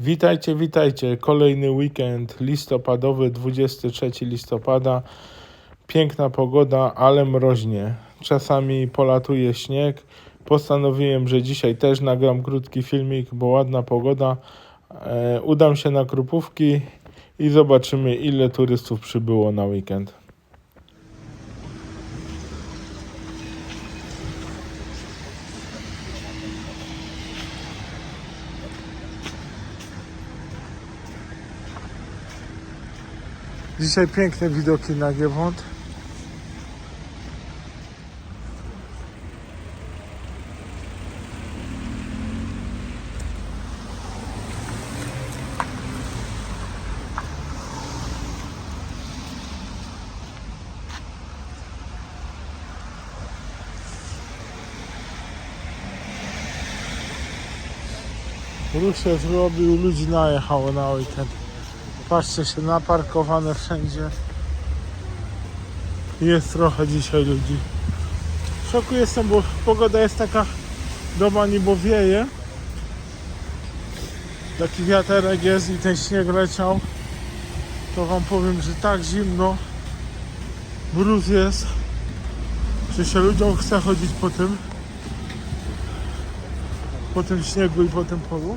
Witajcie, witajcie. Kolejny weekend listopadowy, 23 listopada. Piękna pogoda, ale mroźnie. Czasami polatuje śnieg. Postanowiłem, że dzisiaj też nagram krótki filmik, bo ładna pogoda. E, udam się na Krupówki i zobaczymy, ile turystów przybyło na weekend. Dzisiaj piękne widoki na Giewont. Ruch zrobił, ludzi najechało na weekend. Patrzcie się, naparkowane wszędzie. Jest trochę dzisiaj ludzi. W szoku jestem, bo pogoda jest taka doma niebo wieje. Taki wiaterek jest i ten śnieg leciał. To wam powiem, że tak zimno. Mróz jest. Że się ludziom chce chodzić po tym. Po tym śniegu i po tym polu.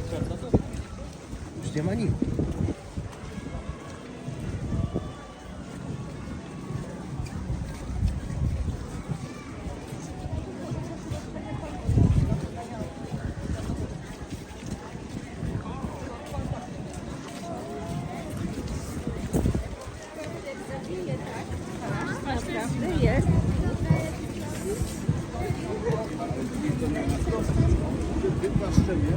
naprawdę jest. Wypłaszczenie.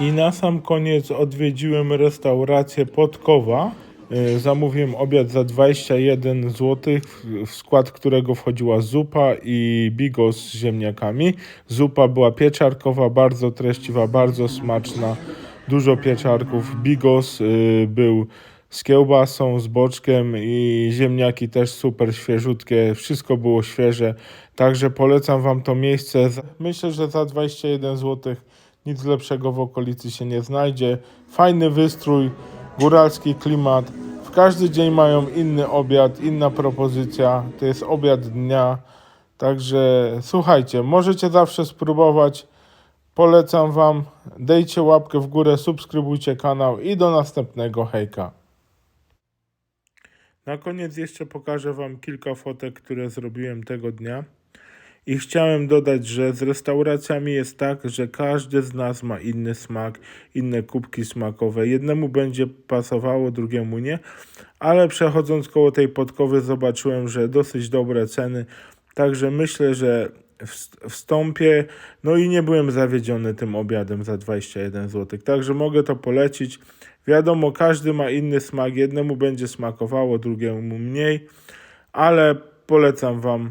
I na sam koniec odwiedziłem restaurację Podkowa. E, Zamówiłem obiad za 21 zł, w skład którego wchodziła zupa i bigos z ziemniakami. Zupa była pieczarkowa, bardzo treściwa, bardzo smaczna, dużo pieczarków. Bigos y, był z kiełbasą, z boczkiem i ziemniaki też super świeżutkie, wszystko było świeże, także polecam Wam to miejsce. Myślę, że za 21 zł nic lepszego w okolicy się nie znajdzie. Fajny wystrój, góralski klimat. W każdy dzień mają inny obiad, inna propozycja. To jest obiad dnia. Także słuchajcie, możecie zawsze spróbować. Polecam Wam. Dejcie łapkę w górę, subskrybujcie kanał i do następnego hejka. Na koniec jeszcze pokażę Wam kilka fotek, które zrobiłem tego dnia. I chciałem dodać, że z restauracjami jest tak, że każdy z nas ma inny smak, inne kubki smakowe. Jednemu będzie pasowało, drugiemu nie, ale przechodząc koło tej podkowy zobaczyłem, że dosyć dobre ceny. Także myślę, że wst- wstąpię. No i nie byłem zawiedziony tym obiadem za 21 zł. Także mogę to polecić. Wiadomo, każdy ma inny smak. Jednemu będzie smakowało, drugiemu mniej, ale polecam Wam